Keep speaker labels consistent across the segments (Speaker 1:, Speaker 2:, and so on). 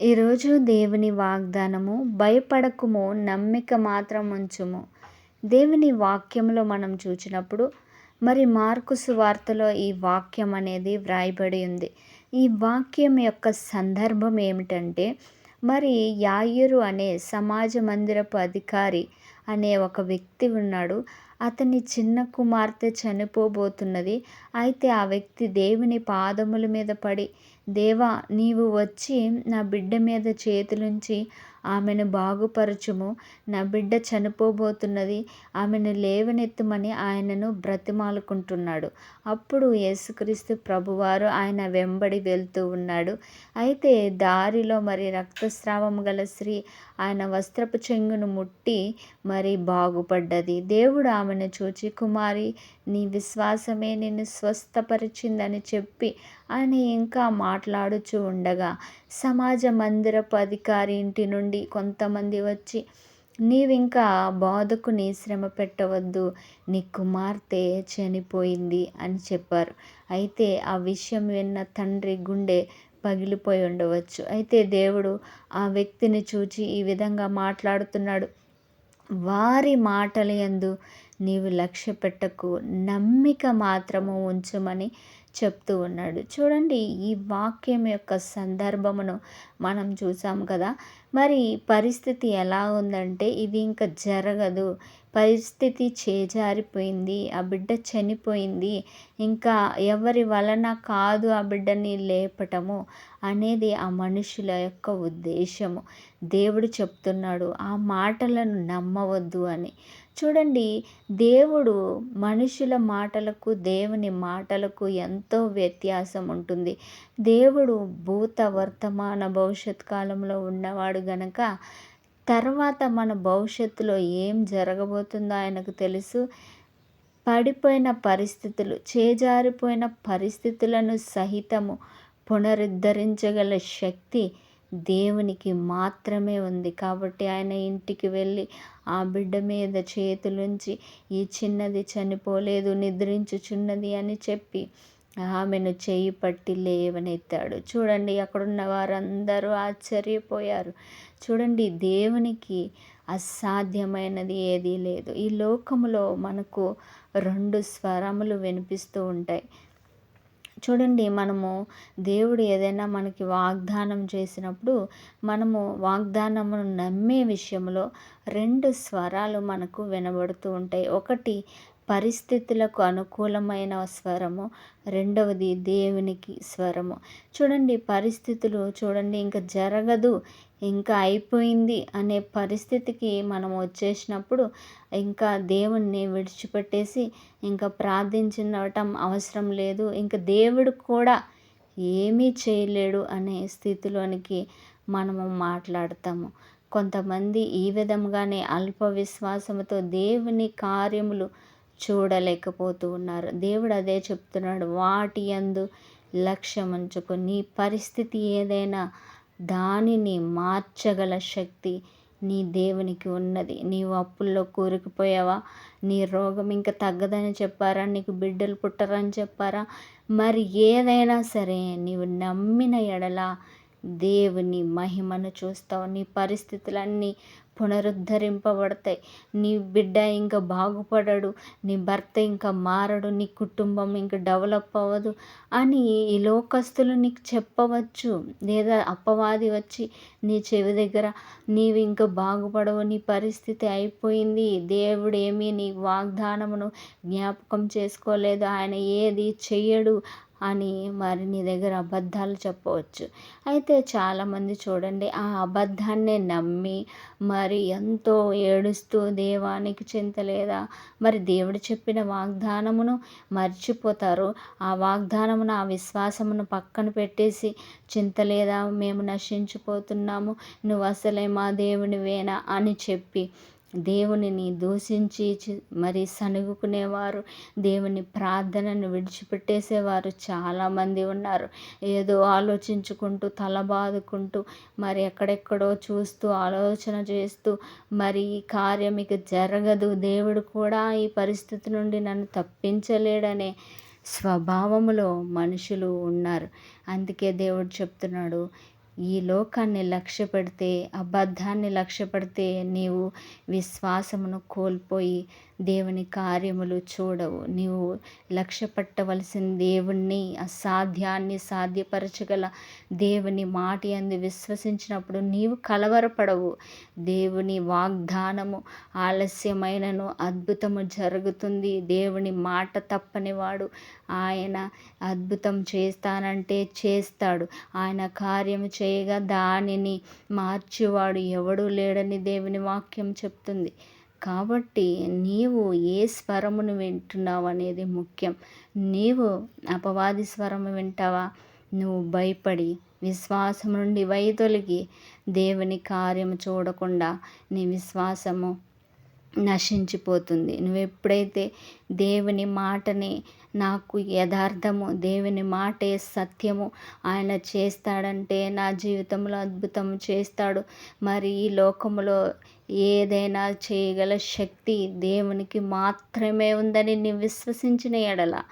Speaker 1: ఈరోజు దేవుని వాగ్దానము భయపడకుము నమ్మిక మాత్రం ఉంచుము. దేవుని వాక్యంలో మనం చూసినప్పుడు మరి మార్కు సువార్తలో ఈ వాక్యం అనేది వ్రాయబడి ఉంది. ఈ వాక్యం యొక్క సందర్భం ఏమిటంటే మరి యాయురు అనే సమాజ మందిరపు అధికారి అనే ఒక వ్యక్తి ఉన్నాడు. అతని చిన్న కుమార్తె చనిపోబోతున్నది. అయితే ఆ వ్యక్తి దేవుని పాదముల మీద పడి దేవా నీవు వచ్చి నా బిడ్డ మీద చేతులుంచి ఆమెను బాగుపరచుము. నా బిడ్డ చనిపోబోతున్నది. ఆమెను లేవనెత్తమని ఆయనను బ్రతిమాలుకుంటున్నాడు. అప్పుడు యేసుక్రీస్తు ప్రభువారు ఆయన వెంబడి వెళ్తూ ఉన్నాడు. అయితే దారిలో మరి రక్తస్రావం గల స్త్రీ ఆయన వస్త్రపు చెంగును ముట్టి మరి బాగుపడ్డది. దేవుడు ఆమెను చూచి కుమారి నీ విశ్వాసమే నిన్ను స్వస్థపరిచిందని చెప్పి అని ఇంకా మాట్లాడుచు ఉండగా సమాజ మందిరపు అధికారి ఇంటి నుండి కొంతమంది వచ్చి నీవింకా బాధకుని శ్రమ పెట్టవద్దు నీ కుమార్తె చనిపోయింది అని చెప్పారు. అయితే ఆ విషయం విన్న తండ్రి గుండె పగిలిపోయి ఉండవచ్చు. అయితే దేవుడు ఆ వ్యక్తిని చూచి ఈ విధంగా మాట్లాడుతున్నాడు. వారి మాటల యందు నీవు లక్ష్య పెట్టకు నమ్మిక మాత్రము ఉంచమని చెప్తూ ఉన్నాడు. చూడండి ఈ వాక్యం యొక్క సందర్భమును మనం చూసాం కదా. మరి పరిస్థితి ఎలా ఉందంటే ఇది ఇంకా జరగదు. పరిస్థితి చేజారిపోయింది. ఆ బిడ్డ చనిపోయింది. ఇంకా ఎవరి వలన కాదు ఆ బిడ్డని లేపటము అనేది ఆ మనుషుల యొక్క ఉద్దేశము. దేవుడు చెప్తున్నాడు ఆ మాటలను నమ్మవద్దు అని. చూడండి దేవుడు మనుషుల మాటలకు దేవుని మాటలకు ఎంతో వ్యత్యాసం ఉంటుంది. దేవుడు భూత వర్తమాన భవిష్యత్ కాలంలో ఉన్నవాడు గనక తర్వాత మన భవిష్యత్తులో ఏం జరగబోతుందో ఆయనకు తెలుసు. పడిపోయిన పరిస్థితులు చేజారిపోయిన పరిస్థితులను సహితము పునరుద్ధరించగల శక్తి దేవునికి మాత్రమే ఉంది. కాబట్టి ఆయన ఇంటికి వెళ్ళి ఆ బిడ్డ మీద చేతులుంచి ఈ చిన్నది చనిపోలేదు నిద్రించుచున్నది అని చెప్పి ఆమెను చేయి పట్టి లేవనెత్తాడు. చూడండి అక్కడున్న వారందరూ ఆశ్చర్యపోయారు. చూడండి దేవునికి అసాధ్యమైనది ఏదీ లేదు. ఈ లోకములో మనకు రెండు స్వరములు వినిపిస్తూ ఉంటాయి. చూడండి మనము దేవుడు ఏదైనా మనకి వాగ్దానం చేసినప్పుడు మనము వాగ్దానమును నమ్మే విషయంలో రెండు స్వరాలు మనకు వినబడుతూ ఉంటాయి. ఒకటి పరిస్థితులకు అనుకూలమైన స్వరము. రెండవది దేవునికి స్వరము. చూడండి పరిస్థితులు చూడండి ఇంకా జరగదు ఇంకా అయిపోయింది అనే పరిస్థితికి మనం వచ్చేసినప్పుడు ఇంకా దేవుణ్ణి విడిచిపెట్టేసి ఇంకా ప్రార్థించడం అవసరం లేదు. ఇంకా దేవుడు కూడా ఏమీ చేయలేడు అనే స్థితిలోనికి మనము మాట్లాడతాము. కొంతమంది ఈ విధంగానే అల్ప విశ్వాసముతో దేవుని కార్యములు చూడలేకపోతూ ఉన్నారు. దేవుడు అదే చెప్తున్నాడు వాటి యందు లక్ష్యం ఉంచుకో. నీ పరిస్థితి ఏదైనా దానిని మార్చగల శక్తి నీ దేవునికి ఉన్నది. నీవు అప్పుల్లో కూరుకుపోయావా? నీ రోగం ఇంకా తగ్గదని చెప్పారా? నీకు బిడ్డలు పుట్టరని చెప్పారా? మరి ఏదైనా సరే నీవు నమ్మిన ఎడల దేవుని మహిమను చూస్తావు. నీ పరిస్థితులన్నీ పునరుద్ధరింపబడతాయి. నీ బిడ్డ ఇంకా బాగుపడడు. నీ భర్త ఇంకా మారడు. నీ కుటుంబం ఇంకా డెవలప్ అవ్వదు అని ఈ లోకస్తులు నీకు చెప్పవచ్చు. లేదా అప్పవాది వచ్చి నీ చెవి దగ్గర నీవు ఇంకా బాగుపడవు. నీ పరిస్థితి అయిపోయింది. దేవుడు ఏమీ నీ వాగ్దానమును జ్ఞాపకం చేసుకోలేదు. ఆయన ఏది చెయ్యడు అని మరి నీ దగ్గర అబద్ధాలు చెప్పవచ్చు. అయితే చాలామంది చూడండి ఆ అబద్ధాన్నే నమ్మి మరి ఎంతో ఏడుస్తూ దేవానికి చింత లేదా మరి దేవుడు చెప్పిన వాగ్దానమును మర్చిపోతారు. ఆ వాగ్దానమును ఆ విశ్వాసమును పక్కన పెట్టేసి చింత లేదా మేము నశించిపోతున్నాము నువ్వు అసలే మా దేవునివేనా అని చెప్పి దేవునిని దూషించి మరి సనుగుకునేవారు దేవుని ప్రార్థనను విడిచిపెట్టేసేవారు చాలామంది ఉన్నారు. ఏదో ఆలోచించుకుంటూ తల బాదుకుంటూ మరి ఎక్కడెక్కడో చూస్తూ ఆలోచన చేస్తూ మరి ఈ కార్యం ఇక జరగదు. దేవుడు కూడా ఈ పరిస్థితి నుండి నన్ను తప్పించలేడనే స్వభావములో మనుషులు ఉన్నారు. అందుకే దేవుడు చెప్తున్నాడు ఈ లోకాన్ని లక్ష్య పెడితే అబద్ధాన్ని లక్ష్య పెడితే నీవు విశ్వాసమును కోల్పోయి దేవుని కార్యములు చూడవు. నీవు లక్ష్యపట్టవలసిన దేవుణ్ణి అసాధ్యాన్ని సాధ్యపరచగల దేవుని మాట అందు విశ్వసించినప్పుడు నీవు కలవరపడవు. దేవుని వాగ్దానము ఆలస్యమైనను అద్భుతము జరుగుతుంది. దేవుని మాట తప్పనివాడు ఆయన అద్భుతం చేస్తానంటే చేస్తాడు. ఆయన కార్యము చేయగా దానిని మార్చేవాడు ఎవడూ లేడని దేవుని వాక్యం చెప్తుంది. కాబట్టి నీవు ఏ స్వరమును వింటున్నావు అనేది ముఖ్యం. నీవు అపవాది స్వరము వింటావా? నువ్వు భయపడి విశ్వాసం నుండి వైదొలిగి దేవుని కార్యము చూడకుండా నీ విశ్వాసము నశించిపోతుంది. నువ్వు ఎప్పుడైతే దేవుని మాటని నాకు యథార్థము దేవుని మాటే సత్యము ఆయన చేస్తాడంటే నా జీవితంలో అద్భుతం చేస్తాడు. మరి ఈ లోకములో ఏదైనా చేయగల శక్తి దేవునికి మాత్రమే ఉందని నువ్వు విశ్వసించిన ఎడల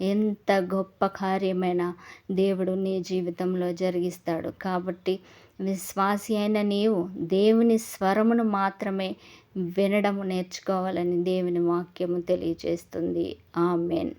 Speaker 1: ఎంత గొప్ప కార్యమైన దేవుడు నీ జీవితంలో జరిగిస్తాడు. కాబట్టి విశ్వాసి అయిన నీవు దేవుని స్వరమును మాత్రమే వినడము నేర్చుకోవాలని దేవుని వాక్యము తెలియజేస్తుంది. ఆమెన్.